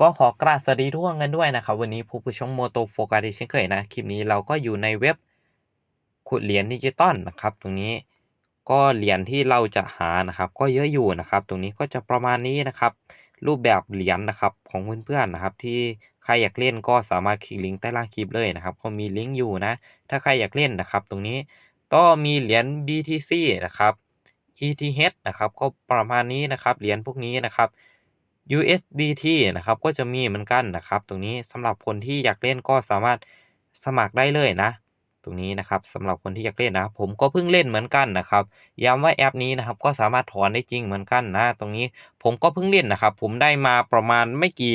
ก็ขอกราบสวัสดีทุกคนกันด้วยนะครับ วันนี้ผู้ผู้ชมโมโตโฟกัสเช่นเคยนะ คลิปนี้เราก็อยู่ในเว็บขุดเหรียญดิจิตอลนะครับ ตรงนี้ก็เหรียญที่เราจะหานะครับ ก็เยอะอยู่นะครับ ตรงนี้ก็จะประมาณนี้นะครับ รูปแบบเหรียญนะครับของเพื่อนๆนะครับ ที่ใครอยากเล่นก็สามารถคลิกลิงก์ใต้ล่างคลิปเลยนะครับก็มีลิงก์อยู่นะ ถ้าใครอยากเล่นนะครับ ตรงนี้ก็มีเหรียญ BTC นะครับ ETH นะครับ ก็ประมาณนี้นะครับเหรียญพวกนี้นะครับ USDT นะครับก็จะมีเหมือนกันนะครับ ตรงนี้สำหรับคนที่อยากเล่นก็สามารถสมัครได้เลยนะ ตรงนี้นะครับสำหรับคนที่อยากเล่นนะ ผมก็เพิ่งเล่นเหมือนกันนะครับย้ำว่าแอปนี้นะครับก็สามารถถอนได้จริงเหมือนกันนะ ตรงนี้ผมก็เพิ่งเล่นนะครับ ผมได้มาประมาณไม่กี่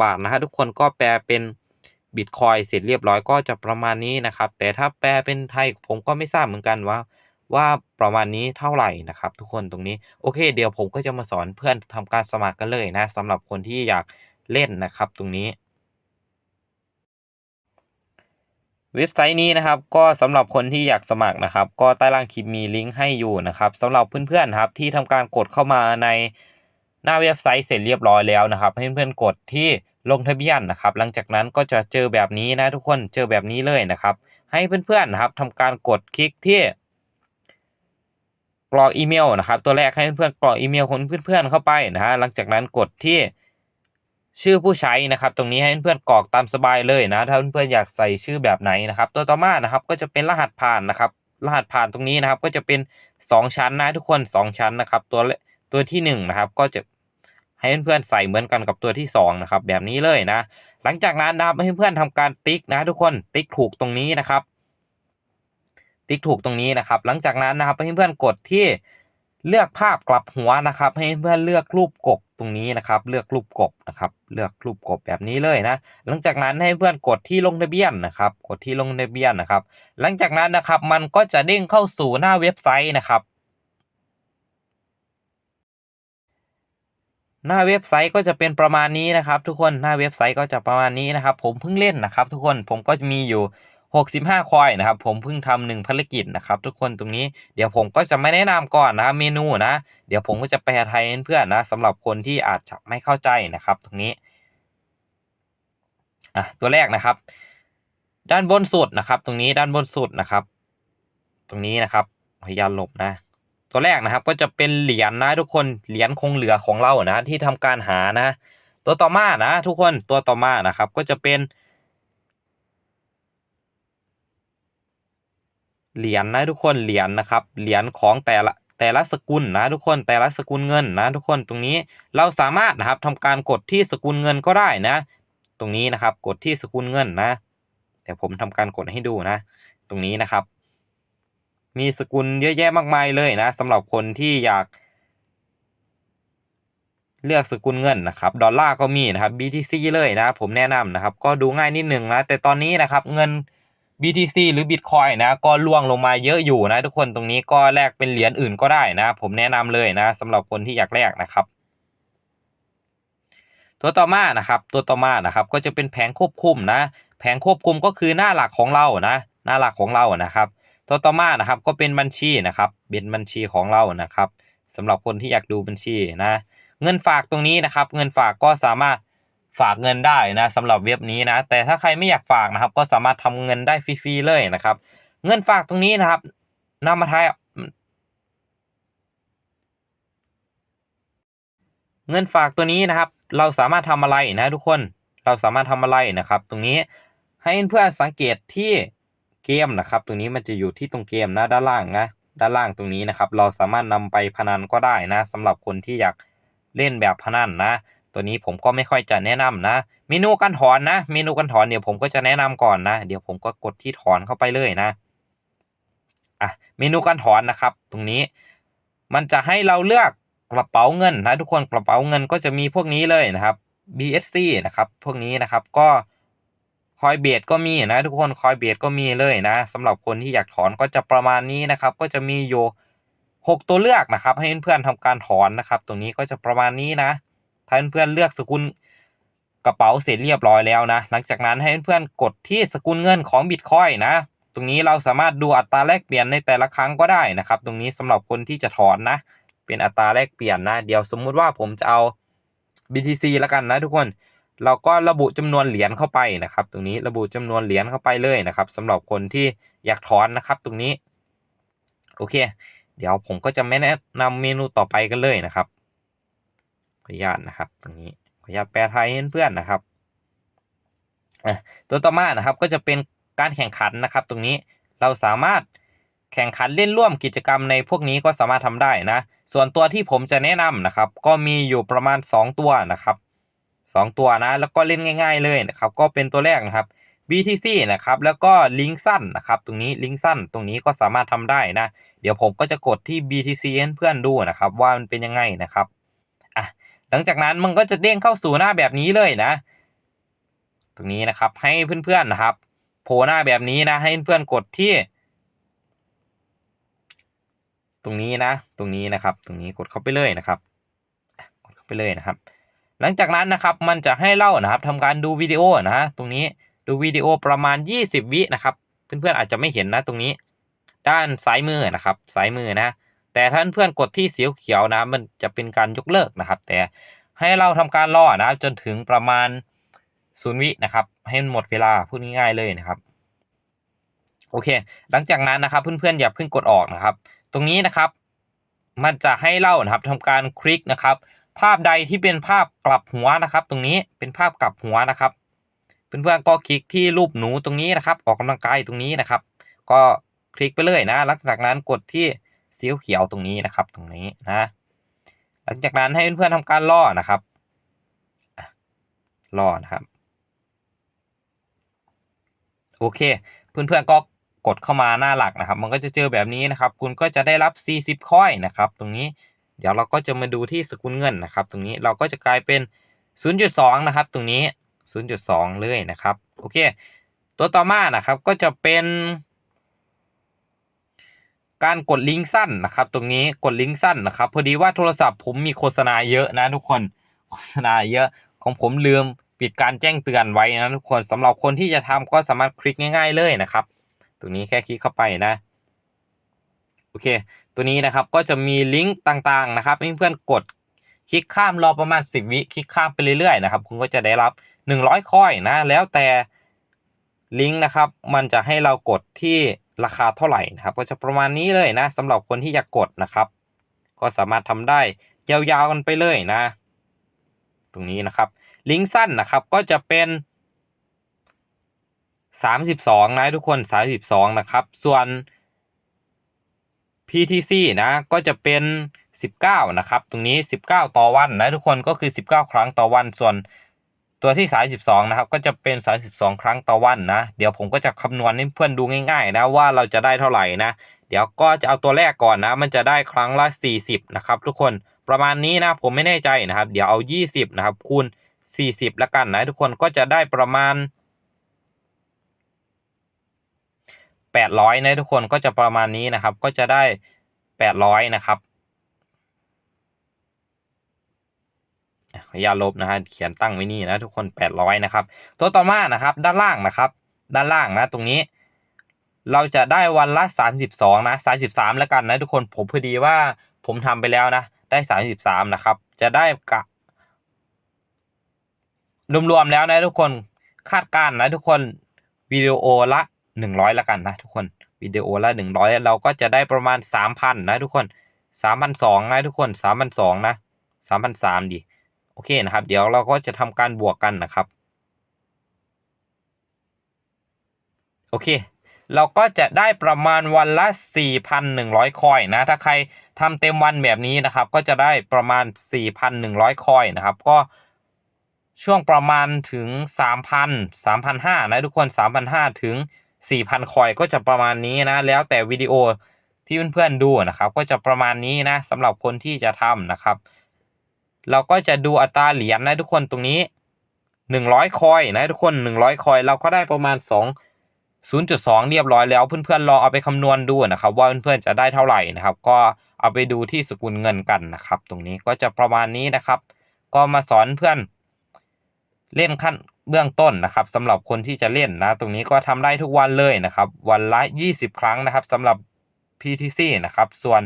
บาทนะฮะทุกคนก็แปลเป็นบิตคอยเสร็จเรียบร้อยก็จะประมาณนี้นะครับ แต่ถ้าแปลเป็นไทยผมก็ไม่ทราบเหมือนกันว่า ว่าประมาณนี้เท่าไหร่นะครับ ทุกคนตรงนี้โอเค เดี๋ยวผมก็จะมาสอนเพื่อนทำการสมัครกันเลยนะสำหรับคนที่อยากเล่นนะครับ ตรงนี้ เว็บไซต์นี้นะครับ ก็สำหรับคนที่อยากสมัครนะครับ ก็ใต้ล่างคลิปมีลิงก์ให้อยู่นะครับสำหรับเพื่อนๆนครับที่ทำการกดเข้ามาในหน้าเว็บไซต์เสร็จเรียบร้อยแล้วนะครับให้เพื่อนๆกดที่ลงทะเบียนนะครับ หลังจากนั้นก็จะเจอแบบนี้นะทุกคนเจอแบบนี้เลยนะครับ ให้เพื่อนๆนะครับทำการกดคลิกที่ กรอกอีเมลนะครับ ตัวแรกให้เพื่อนๆกรอกอีเมลของเพื่อนๆเข้าไปนะฮะหลังจากนั้นกดที่ชื่อผู้ใช้นะครับ ตรงนี้ให้เพื่อนๆกรอกตามสบายเลยนะ ถ้าเพื่อนๆอยากใส่ชื่อแบบไหนนะครับ ตัวต่อมานะครับก็จะเป็นรหัสผ่านนะครับ รหัสผ่านตรงนี้นะครับ ก็จะเป็น 2 ชั้นนะทุกคน 2 ชั้นนะครับ ตัวตัวที่1นะครับ ก็จะให้เพื่อนๆใส่เหมือนกันกับตัวที่2นะครับแบบนี้เลยนะ หลังจากนั้นนะครับให้เพื่อนๆทำการติ๊กนะทุกคนติ๊กถูกตรงนี้นะครับ ติ๊กถูกตรงนี้นะครับ หลังจากนั้นนะครับให้เพื่อนกดที่เลือกภาพกลับหัวนะครับ ให้เพื่อนเลือกรูปกบตรงนี้นะครับ เลือกรูปกบนะครับ เลือกรูปกบแบบนี้เลยนะ หลังจากนั้นให้เพื่อนกดที่ลงทะเบียนนะครับ กดที่ลงทะเบียนนะครับ หลังจากนั้นนะครับมันก็จะเด้งเข้าสู่หน้าเว็บไซต์นะครับหน้าเว็บไซต์ก็จะเป็นประมาณนี้นะครับ ทุกคนหน้าเว็บไซต์ก็จะประมาณนี้นะครับ ผมเพิ่งเล่นนะครับ ทุกคนผมก็จะมีอยู่ 65คอยนะครับผมเพิ่งทำหนึ่งภารกิจนะครับทุกคนตรงนี้เดี๋ยวผมก็จะไม่แนะนำก่อนนะเมนูนะ เดี๋ยวผมก็จะแปลไทยให้เพื่อนนะสำหรับคนที่อาจจะไม่เข้าใจนะครับ ตรงนี้อะตัวแรกนะครับ ด้านบนสุดนะครับ ตรงนี้ด้านบนสุดนะครับ ตรงนี้นะครับพยายามหลบนะ ตัวแรกนะครับก็จะเป็นเหรียญนะทุกคนเหรียญคงเหลือของเรานะที่ทำการหานะ ตัวต่อมานะ ทุกคนตัวต่อมานะครับ ก็จะเป็น เหรียญนะทุกคนเหรียญนะครับเหรียญของแต่ละแต่ละสกุลนะทุกคนแต่ละสกุลเงินนะทุกคนตรงนี้เราสามารถนะครับทำการกดที่สกุลเงินก็ได้นะ ตรงนี้นะครับกดที่สกุลเงินนะ แต่ผมทำการกดให้ดูนะ ตรงนี้นะครับ มีสกุลเยอะแยะมากมายเลยนะสำหรับคนที่อยากเลือกสกุลเงินนะครับดอลลาร์ก็มีนะครับ BTC เลยนะ ผมแนะนำนะครับ ก็ดูง่ายนิดหนึ่งนะ แต่ตอนนี้นะครับเงิน BTC หรือ Bitcoin นะก็ล่วงลงมาเยอะอยู่นะทุกคนตรงนี้ก็แลกเป็นเหรียญอื่นก็ได้นะ ผมแนะนำเลยนะสำหรับคนที่อยากแลกนะครับ ตัวต่อมานะครับ ตัวต่อมานะครับก็จะเป็นแผงควบคุมนะ แผงควบคุมก็คือหน้าหลักของเรานะหน้าหลักของเรานะครับ ตัวต่อมานะครับก็เป็นบัญชีนะครับเป็นบัญชีของเรานะครับสำหรับคนที่อยากดูบัญชีนะ เงินฝากตรงนี้นะครับ เงินฝากก็สามารถ ฝากเงินได้นะสำหรับเว็บนี้นะ แต่ถ้าใครไม่อยากฝากนะครับ ก็สามารถทำเงินได้ฟรีๆเลยนะครับ เงินฝากตรงนี้นะครับนำมาทายเงินฝากตัวนี้นะครับ เราสามารถทำอะไรนะทุกคนเราสามารถทำอะไรนะครับ ตรงนี้ให้เพื่อนสังเกตที่เกมนะครับ ตรงนี้มันจะอยู่ที่ตรงเกมนะด้านล่างนะด้านล่างตรงนี้นะครับ เราสามารถนำไปพนันก็ได้นะสำหรับคนที่อยากเล่นแบบพนันนะ ตัวนี้ผมก็ไม่ค่อยจะแนะนำนะ เมนูการถอนนะ เมนูการถอนเดี๋ยวผมก็จะแนะนำก่อนนะ เดี๋ยวผมก็กดที่ถอนเข้าไปเลยนะอะเมนูการถอนนะครับ ตรงนี้ มันจะให้เราเลือกกระเป๋าเงินนะทุกคนกระเป๋าเงินก็จะมีพวกนี้เลยนะครับ BSC นะครับ พวกนี้นะครับก็คอยเบียดก็มีนะทุกคนคอยเบียดก็มีเลยนะสำหรับคนที่อยากถอนก็จะประมาณนี้นะครับ ก็จะมีอยู่หกตัวเลือกนะครับ ให้เพื่อนๆทำการถอนนะครับ ตรงนี้ก็จะประมาณนี้นะ ถ้เพื่อนๆเลือกสกุลกระเป๋าเสร็จเรียบร้อยแล้วนะ หลังจากนั้นให้เพื่อนๆกดที่สกุลเงินของบิตคอยนะ ตรงนี้เราสามารถดูอัตราแลกเปลี่ยนในแต่ละครั้งก็ได้นะครับ ตรงนี้สำหรับคนที่จะถอนนะ เป็นอัตราแลกเปลี่ยนนะ เดี๋ยวสมมุติว่าผมจะเอา BTC แล้วกันนะทุกคน เราก็ระบุจำนวนเหรียญเข้าไปนะครับ ตรงนี้ระบุจำนวนเหรียญเข้าไปเลยนะครับสำหรับคนที่อยากถอนนะครับ ตรงนี้ โอเค เดี๋ยวผมก็จะไม่แนะนำเมนูต่อไปกันเลยนะครับ ขออนุญาตนะครับ ตรงนี้ขออนุญาตแปลไทยให้เพื่อนนะครับตัวต่อมานะครับก็จะเป็นการแข่งขันนะครับ ตรงนี้เราสามารถแข่งขันเล่นร่วมกิจกรรมในพวกนี้ก็สามารถทำได้นะ ส่วนตัวที่ผมจะแนะนำนะครับ ก็มีอยู่ประมาณ 2 ตัวนะครับ 2 ตัวนะ แล้วก็เล่นง่าย ๆ เลยนะครับ ก็เป็นตัวแรกนะครับ BTC นะครับ แล้วก็ลิงก์สั้นนะครับ ตรงนี้ลิงก์สั้น ตรงนี้ก็สามารถทำได้นะ เดี๋ยวผมก็จะกดที่ BTC ให้เพื่อนดูนะครับ ว่ามันเป็นยังไงนะครับ หลังจากนั้นมันก็จะเด้งเข้าสู่หน้าแบบนี้เลยนะ ตรงนี้นะครับให้เพื่อนๆนะครับ โผล่หน้าแบบนี้นะ ให้เพื่อนๆกดที่ ตรงนี้นะ ตรงนี้นะครับ ตรงนี้กดเข้าไปเลยนะครับ กดเข้าไปเลยนะครับ หลังจากนั้นนะครับมันจะให้เล่านะครับทำการดูวิดีโอนะ ตรงนี้ดูวิดีโอประมาณ 20 วินะครับ เพื่อนๆอาจจะไม่เห็นนะตรงนี้ ด้านซ้ายมือนะครับซ้ายมือนะ แต่ท่านเพื่อนกดที่สีเขียวนะมันจะเป็นการยกเลิกนะครับ แต่ให้เราทำการรอนะจนถึงประมาณศูนย์วินะครับ ให้มันหมดเวลาพูดง่ายๆเลยนะครับ โอเค หลังจากนั้นนะครับเพื่อนๆอย่าเพิ่งกดออกนะครับ ตรงนี้นะครับ มันจะให้เล่านะครับทำการคลิกนะครับ ภาพใดที่เป็นภาพกลับหัวนะครับ ตรงนี้เป็นภาพกลับหัวนะครับเพื่อนๆก็คลิกที่รูปหนูตรงนี้นะครับ ออกกำลังกายตรงนี้นะครับ ก็คลิกไปเลยนะ หลังจากนั้นกดที่ สีเขียวตรงนี้นะครับ ตรงนี้นะ หลังจากนั้นให้เพื่อนๆทำการล่อนะครับอะล่อนะครับ โอเค เพื่อนๆก็กดเข้ามาหน้าหลักนะครับ มันก็จะเจอแบบนี้นะครับ คุณก็จะได้รับ 40คอยนะครับ ตรงนี้ เดี๋ยวเราก็จะมาดูที่สกุลเงินนะครับ ตรงนี้เราก็จะกลายเป็น 0.2 นะครับ ตรงนี้ 0.2 เลยนะครับ โอเค ตัวต่อมานะครับ ก็จะเป็น การกดลิงก์สั้นนะครับ ตรงนี้กดลิงก์สั้นนะครับ พอดีว่าโทรศัพท์ผมมีโฆษณาเยอะนะทุกคนโฆษณาเยอะของผมลืมปิดการแจ้งเตือนไว้นะทุกคนสำหรับคนที่จะทำก็สามารถคลิกง่าย ๆเลยนะครับ ตรงนี้แค่คลิกเข้าไปนะโอเค ตัวนี้นะครับก็จะมีลิงก์ต่างๆนะครับให้เพื่อนกดคลิกข้ามรอประมาณ 10 วิคลิกข้ามไปเรื่อยๆนะครับคุณก็จะได้รับ 100คอยนะแล้วแต่ลิงก์นะครับ มันจะให้เรากดที่ ราคาเท่าไหร่นะครับ ก็จะประมาณนี้เลยนะสำหรับคนที่อยากกดนะครับ ก็สามารถทำได้ยาวๆกันไปเลยนะ ตรงนี้นะครับ ลิงก์สั้นนะครับก็จะเป็น 32 นะทุกคน 32 นะครับ ส่วน PTC นะก็จะเป็น 19 นะครับ ตรงนี้ 19 ต่อวันนะทุกคนก็คือ 19 ครั้งต่อวันส่วน ตัวที่ 32 นะครับ ก็จะเป็น 32 ครั้งต่อวันนะ เดี๋ยวผมก็จะคำนวณให้เพื่อนดูง่าย ๆ นะว่าเราจะได้เท่าไหร่นะ เดี๋ยวก็จะเอาตัวแรกก่อนนะ มันจะได้ครั้งละ 40 นะครับ ทุกคนประมาณนี้นะผมไม่แน่ใจนะครับ เดี๋ยวเอา 20 นะครับ คูณ 40 แล้วกันนะทุกคนก็จะได้ประมาณ 800 นะทุกคนก็จะประมาณนี้นะครับ ก็จะได้ 800 นะครับอะ ขออนุญาตลบนะฮะเขียนตั้งไว้นี่นะทุกคน 800 นะครับ ตัวต่อมานะครับด้านล่างนะครับ ด้านล่างนะตรงนี้ เราจะได้วันละ 32 นะ33 แล้วกันนะทุกคนผมพอดีว่าผมทำไปแล้วนะได้ 33 นะครับ จะได้กะรวมๆแล้วนะทุกคนคาดการณ์นะทุกคนวิดีโอละ 100 แล้วกันนะทุกคนวิดีโอละ 100 เราก็จะได้ประมาณ 3,000 นะทุกคน3,200นะทุกคน3,200นะ3,300ดิ โอเคนะครับ เดี๋ยวเราก็จะทำการบวกกันนะครับ โอเค เราก็จะได้ประมาณวันละ 4,100 คอยนะ ถ้าใครทำเต็มวันแบบนี้นะครับ ก็จะได้ประมาณ 4,100 คอยนะครับ ก็ช่วงประมาณถึง 3,000 3,500นะทุกคน 3,500 ถึง 4,000 คอยก็จะประมาณนี้นะ แล้วแต่วิดีโอที่เพื่อนๆดูนะครับ ก็จะประมาณนี้นะสำหรับคนที่จะทำนะครับ เราก็จะดูอัตราเหรียญนะทุกคนตรงนี้ 100 คอยนะทุกคน 100 คอย เราก็ได้ประมาณ 2 0.2 เรียบร้อยแล้ว เพื่อนๆลองเอาไปคำนวณดูนะครับว่าเพื่อนๆจะได้เท่าไหร่นะครับ ก็เอาไปดูที่สกุลเงินกันนะครับ ตรงนี้ก็จะประมาณนี้นะครับ ก็มาสอนเพื่อน เล่นขั้นเบื้องต้นนะครับสำหรับคนที่จะเล่นนะ ตรงนี้ก็ทำได้ทุกวันเลยนะครับ วันละ 20 ครั้งนะครับสำหรับ PTC นะครับ ส่วน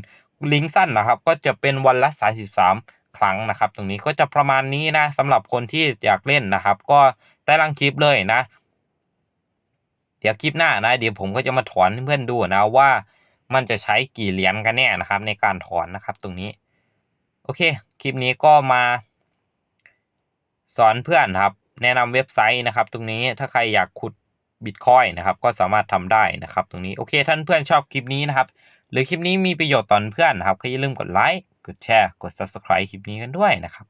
ลิงก์สั้นนะครับ ก็จะเป็นวันละ 33 ครั้งนะครับ ตรงนี้ก็จะประมาณนี้นะสำหรับคนที่อยากเล่นนะครับ ก็ใต้ล่างคลิปเลยนะ เดี๋ยวคลิปหน้านะ เดี๋ยวผมก็จะมาถอนเพื่อนดูนะว่ามันจะใช้กี่เหรียญกันแน่นะครับ ในการถอนนะครับ ตรงนี้ โอเค คลิปนี้ก็มา สอนเพื่อนครับ แนะนำเว็บไซต์นะครับ ตรงนี้ถ้าใครอยากขุดบิตคอยนะครับก็สามารถทำได้นะครับ ตรงนี้โอเค ท่านเพื่อนชอบคลิปนี้นะครับ หรือคลิปนี้มีประโยชน์ต่อเพื่อนนะครับก็อย่าลืมกดไลค์ กดแชร์ กด subscribe คลิปนี้กันด้วยนะครับ